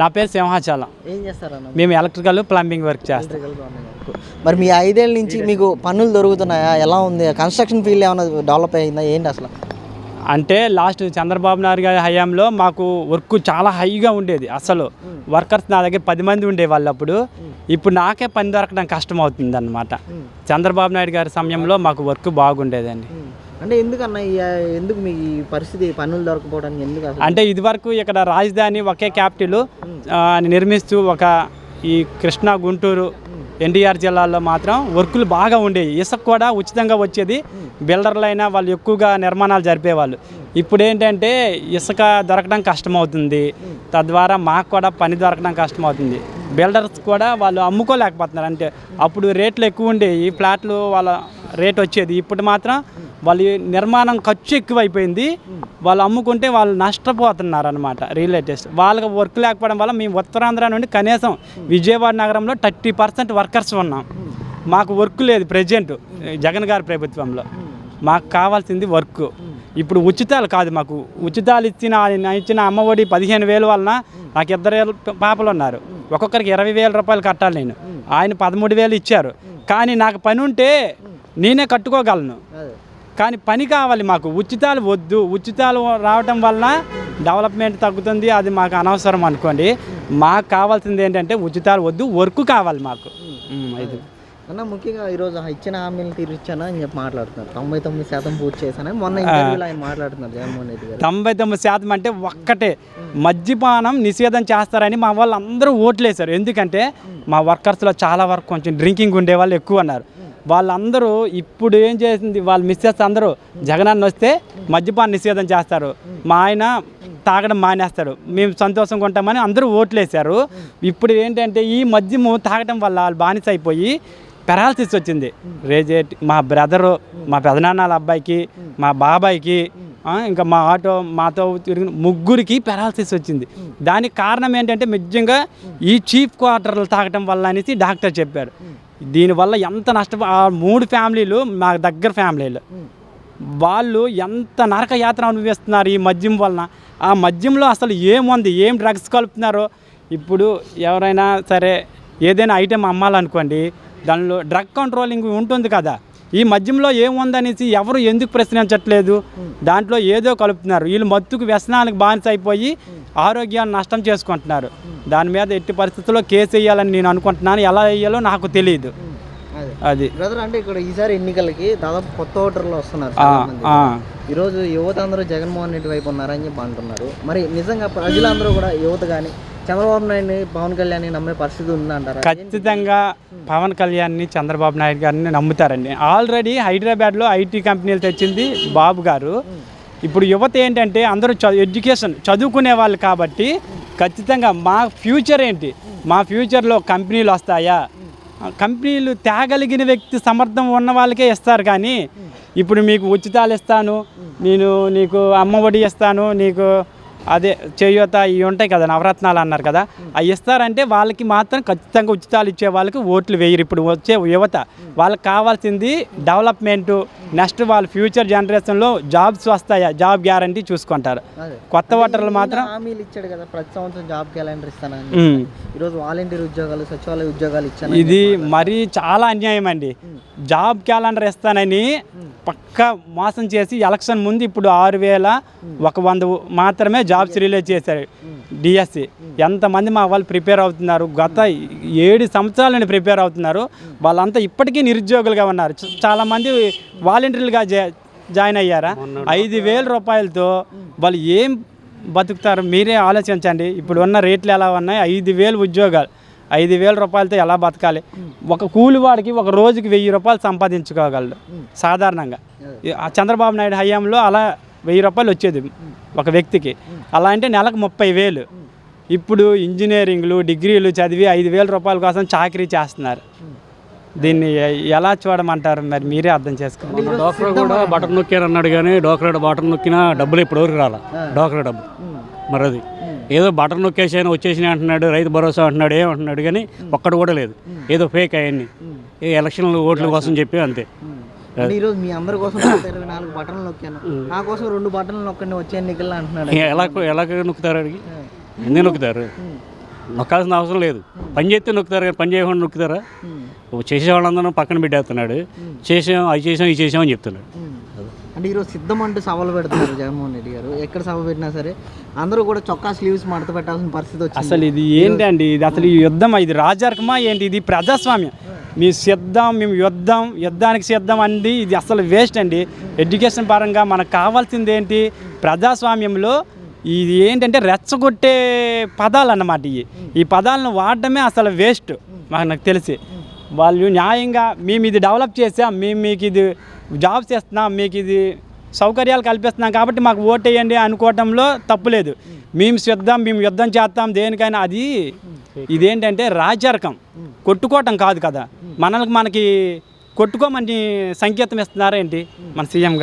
నా పేరు సింహాచలం. ఏం చేస్తారన్న? మేము ఎలక్ట్రికల్ ప్లంబింగ్ వర్క్ చేస్తాం. మరి మీ ఐదేళ్ళ నుంచి మీకు పనులు దొరుకుతున్నాయా? ఎలా ఉంది? కన్స్ట్రక్షన్ ఫీల్డ్ ఏమైనా డెవలప్ అయిందా? ఏంటి అసలు? అంటే లాస్ట్ చంద్రబాబు నాయుడు గారి హయాంలో మాకు వర్క్ చాలా హైగా ఉండేది. అసలు వర్కర్స్ నా దగ్గర పది మంది ఉండేవాళ్ళు అప్పుడు ఇప్పుడు నాకే పని దొరకడం కష్టం అవుతుంది చంద్రబాబు నాయుడు గారి సమయంలో మాకు వర్క్ బాగుండేదండి. అంటే ఎందుకన్న ఈ ఎందుకు మీ ఈ పరిస్థితి పనులు దొరకపోవడానికి ఎందుకు అంటే ఇదివరకు ఇక్కడ రాజధాని ఒకే క్యాపిటల్ నిర్మిస్తూ ఒక ఈ కృష్ణా గుంటూరు ఎన్టీఆర్ జిల్లాల్లో మాత్రం వర్కులు బాగా ఉండేవి. ఇసుక కూడా ఉచితంగా వచ్చేది. బిల్డర్లైనా వాళ్ళు ఎక్కువగా నిర్మాణాలు జరిపేవాళ్ళు. ఇప్పుడు ఏంటంటే ఇసుక దొరకడం కష్టమవుతుంది. తద్వారా మాకు కూడా పని దొరకడం కష్టమవుతుంది. బిల్డర్స్ కూడా వాళ్ళు అమ్ముకోలేకపోతున్నారు. అంటే అప్పుడు రేట్లు ఎక్కువ ఉండేవి. ఫ్లాట్లు వాళ్ళ రేట్ వచ్చేది. ఇప్పుడు మాత్రం వాళ్ళు నిర్మాణం ఖర్చు ఎక్కువైపోయింది. వాళ్ళు అమ్ముకుంటే వాళ్ళు నష్టపోతున్నారు అనమాట రియల్ ఎస్టేట్. వాళ్ళకి వర్క్ లేకపోవడం వల్ల మేము ఉత్తరాంధ్ర నుండి కనీసం విజయవాడ నగరంలో థర్టీ పర్సెంట్ వర్కర్స్ ఉన్నాం. మాకు వర్క్ లేదు ప్రజెంట్ జగన్ గారి ప్రభుత్వంలో. మాకు కావాల్సింది వర్క్. ఇప్పుడు ఉచితాలు కాదు మాకు. ఉచితాలు ఇచ్చిన ఆయన ఇచ్చిన అమ్మఒడి పదిహేను వేలు వలన నాకు ఇద్దరు పాపలు ఉన్నారు. ఒక్కొక్కరికి ఇరవై వేల రూపాయలు కట్టాలి నేను. ఆయన పదమూడు వేలు ఇచ్చారు. కానీ నాకు పని ఉంటే నేనే కట్టుకోగలను. కానీ పని కావాలి మాకు. ఉచితాలు వద్దు. ఉచితాలు రావటం వలన డెవలప్మెంట్ తగ్గుతుంది. అది మాకు అనవసరం అనుకోండి. మాకు కావాల్సింది ఏంటంటే ఉచితాలు వద్దు. వర్క్ కావాలి మాకు. ఇది. అన్న ముఖ్యంగా ఈరోజు ఇచ్చిన హామీలు తీర్చాను అని చెప్పి మాట్లాడుతున్నారు. తొంభై తొమ్మిది శాతం పూర్తి చేశానని మొన్న ఇంటర్వ్యూలో ఆయన మాట్లాడుతున్నారు జగన్మోహన్ రెడ్డి గారు. తొంభై తొమ్మిది శాతం అంటే ఒక్కటే. మద్యపానం నిషేధం చేస్తారని మా వాళ్ళు అందరూ ఓట్లేశారు. ఎందుకంటే మా వర్కర్స్లో చాలా వరకు కొంచెం డ్రింకింగ్ ఉండే వాళ్ళు ఎక్కువ ఉన్నారు వాళ్ళందరూ ఇప్పుడు ఏం చేసింది వాళ్ళు మిస్సెస్ అందరూ జగనాన్ని వస్తే మద్యపాన నిషేధం చేస్తారు. మా ఆయన తాగడం మానేస్తాడు మేము సంతోషంగా ఉంటామని అందరూ ఓట్లేశారు. ఇప్పుడు ఏంటంటే ఈ మద్యము తాగడం వల్ల వాళ్ళు బానిస అయిపోయి పెరాలసిస్ వచ్చింది. రేజేట్ మా బ్రదరు మా పెదనాన్నల అబ్బాయికి మా బాబాయికి ఇంకా మా ఆటో మాతో తిరిగిన ముగ్గురికి పెరాలసిస్ వచ్చింది. దానికి కారణం ఏంటంటే నిజంగా ఈ చీఫ్ క్వార్టర్లు తాగటం వల్ల అనేసి డాక్టర్ చెప్పారు. దీనివల్ల ఎంత నష్టపో ఆ మూడు ఫ్యామిలీలు మా దగ్గర ఫ్యామిలీలు. వాళ్ళు ఎంత నరక యాత్ర అనుభవిస్తున్నారు ఈ మద్యం వలన? ఆ మద్యంలో అసలు ఏముంది ఏం డ్రగ్స్ కలుపుతున్నారో? ఇప్పుడు ఎవరైనా సరే ఏదైనా ఐటెం అమ్మాలనుకోండి దానిలో డ్రగ్ కంట్రోలింగ్ ఉంటుంది కదా? ఈ మద్యంలో ఏముందనేసి ఎవరు ఎందుకు ప్రశ్నించట్లేదు? దాంట్లో ఏదో కలుపుతున్నారు. వీళ్ళు మత్తుకు వ్యసనాలకు బానిస అయిపోయి ఆరోగ్యాన్ని నష్టం చేసుకుంటున్నారు. దాని మీద ఎట్టి పరిస్థితుల్లో కేసు వేయాలని నేను అనుకుంటున్నాను. ఎలా వేయాలో నాకు తెలియదు అదే. బ్రదర్ అంటే ఇక్కడ ఈసారి ఎన్నికలకి దాదాపు కొత్త ఓటర్లు వస్తున్నారు. ఈరోజు యువత అందరూ జగన్మోహన్ రెడ్డి వైపు ఉన్నారని చెప్పి అంటున్నారు. మరి నిజంగా ప్రజలందరూ కూడా యువత కానీ చంద్రబాబు నాయుడిని పవన్ కళ్యాణ్ నమ్మే పరిస్థితి ఉందంటారా? ఖచ్చితంగా పవన్ కళ్యాణ్ని చంద్రబాబు నాయుడు గారిని నమ్ముతారండి. ఆల్రెడీ హైదరాబాద్లో ఐటీ కంపెనీలు తెచ్చింది బాబు గారు. ఇప్పుడు యువత ఏంటంటే అందరూ చదువు ఎడ్యుకేషన్ చదువుకునే వాళ్ళు కాబట్టి ఖచ్చితంగా మా ఫ్యూచర్ ఏంటి? మా ఫ్యూచర్లో కంపెనీలు వస్తాయా? కంపెనీలు తేగలిగిన వ్యక్తి సమర్థం ఉన్న వాళ్ళకే ఇస్తారు కానీ ఇప్పుడు మీకు ఉచితాలు ఇస్తాను నేను నీకు అమ్మఒడి ఇస్తాను నీకు అదే చేయూత ఇవి ఉంటాయి కదా నవరత్నాలు అన్నారు కదా అవి ఇస్తారంటే వాళ్ళకి మాత్రం ఖచ్చితంగా ఉచితాలు ఇచ్చే వాళ్ళకి ఓట్లు వేయరు. ఇప్పుడు వచ్చే యువత వాళ్ళకి కావాల్సింది డెవలప్మెంటు నెక్స్ట్ వాళ్ళ ఫ్యూచర్ జనరేషన్లో జాబ్స్ వస్తాయా జాబ్ గ్యారంటీ చూసుకుంటారు. కొత్త ఓటర్లు మాత్రం హామీలు ఇచ్చాడు కదా ప్రతి సంవత్సరం జాబ్ క్యాలెండర్ ఇస్తానని ఉమ్. ఈరోజు వాలంటీర్ ఉద్యోగాలు సచివాలయ ఉద్యోగాలు ఇచ్చాను ఇది మరీ చాలా అన్యాయం అండి. జాబ్ క్యాలెండర్ ఇస్తానని పక్క మోసం చేసి ఎలక్షన్ ముందు ఇప్పుడు ఆరు వేల ఒక వంద మాత్రమే జాబ్స్ రిలీజ్ చేశారు. డిఎస్సి ఎంతమంది మా వాళ్ళు ప్రిపేర్ అవుతున్నారు? గత ఏడు సంవత్సరాల నుండి ప్రిపేర్ అవుతున్నారు. వాళ్ళంతా ఇప్పటికీ నిరుద్యోగులుగా ఉన్నారు. చాలామంది వాలంటీర్లుగా జా జాయిన్ అయ్యారా? ఐదు వేల రూపాయలతో వాళ్ళు ఏం బతుకుతారు? మీరే ఆలోచించండి. ఇప్పుడు ఉన్న రేట్లు ఎలా ఉన్నాయి? ఐదు వేలు ఉద్యోగాలు. ఐదు వేల రూపాయలతో ఎలా బతకాలి? ఒక కూలివాడికి ఒక రోజుకి వెయ్యి రూపాయలు సంపాదించుకోగలడు. సాధారణంగా. చంద్రబాబు నాయుడు హయాంలో అలా వెయ్యి రూపాయలు వచ్చేది ఒక వ్యక్తికి. అలా అంటే నెలకు ముప్పై వేలు. ఇప్పుడు ఇంజనీరింగ్లు డిగ్రీలు చదివి ఐదు వేల రూపాయల కోసం చాకరీ చేస్తున్నారు. దీన్ని ఎలా చూడమంటారు మరి? మీరే అర్థం చేసుకోండి డోక్రా కూడా బటన్ నొక్కారు అన్నాడు కానీ డోక్రా బటన్ నొక్కినా డబ్బులు ఇప్పుడు వరకు రాలా? డోక్రా డబ్బు మరి అది. ఏదో బటన్ నొక్కేసాను వచ్చేసినాయి అంటున్నాడు రైతు భరోసా అంటున్నాడు ఏమంటున్నాడు కానీ ఒక్కడు కూడా లేదు. ఏదో ఫేక్ అవన్నీ ఏ ఎలక్షన్లు ఓట్ల కోసం చెప్పి అంతే. అంటే ఈరోజు మీ అందరి కోసం ఇరవై నాలుగు బటన్లు నొక్కాను. నా కోసం రెండు బటన్లు నొక్కండి వచ్చే ఎన్నికల్లో అంటున్నాడు. ఎలా ఎలా నొక్కుతారు అడిగి? ఎందుకు నొక్కుతారు? నొక్కాల్సిన అవసరం లేదు. పని చేస్తే నొక్కుతారు కానీ పని చేయకుండా నొక్కుతారా? చేసే వాళ్ళందరూ పక్కన పెట్టేస్తున్నాడు. చేసాం అది చేసాం ఇది చేసాం అని చెప్తున్నాడు. అంటే ఈరోజు సిద్ధం అంటూ సవాలు పెడుతున్నారు జగన్మోహన్ రెడ్డి గారు. ఎక్కడ సభ పెట్టినా సరే అందరూ కూడా చొక్కా స్లీవ్స్ మడత పెట్టాల్సిన పరిస్థితి వచ్చింది. అసలు ఇది ఏంటండి ఇది అసలు ఈ యుద్ధం ఇది రాజార్కమా? ఏంటి? ఇది ప్రజాస్వామ్యం? మీ సిద్ధం మేము యుద్ధం యుద్ధానికి సిద్ధం అండి ఇది అసలు వేస్ట్ అండి. ఎడ్యుకేషన్ పరంగా మనకు కావాల్సింది ఏంటి? ప్రజాస్వామ్యంలో ఇది ఏంటంటే రెచ్చగొట్టే పదాలు అన్నమాట ఇవి. ఈ పదాలను వాడడమే అసలు వేస్ట్ మాకు నాకు తెలిసి. వాళ్ళు న్యాయంగా మేము ఇది డెవలప్ చేసాం మేము మీకు ఇది జాబ్స్ చేస్తున్నాం మీకు ఇది సౌకర్యాలు కల్పిస్తున్నాం కాబట్టి మాకు ఓటేయండి అనుకోవటంలో తప్పులేదు మేము సిద్ధం మేము యుద్ధం చేస్తాం దేనికైనా అది ఇదేంటంటే రాజరకం. కొట్టుకోవటం కాదు కదా. మనకి మనకి కొట్టుకోమని సంకేతం ఇస్తున్నారేంటి మన సీఎం గారు?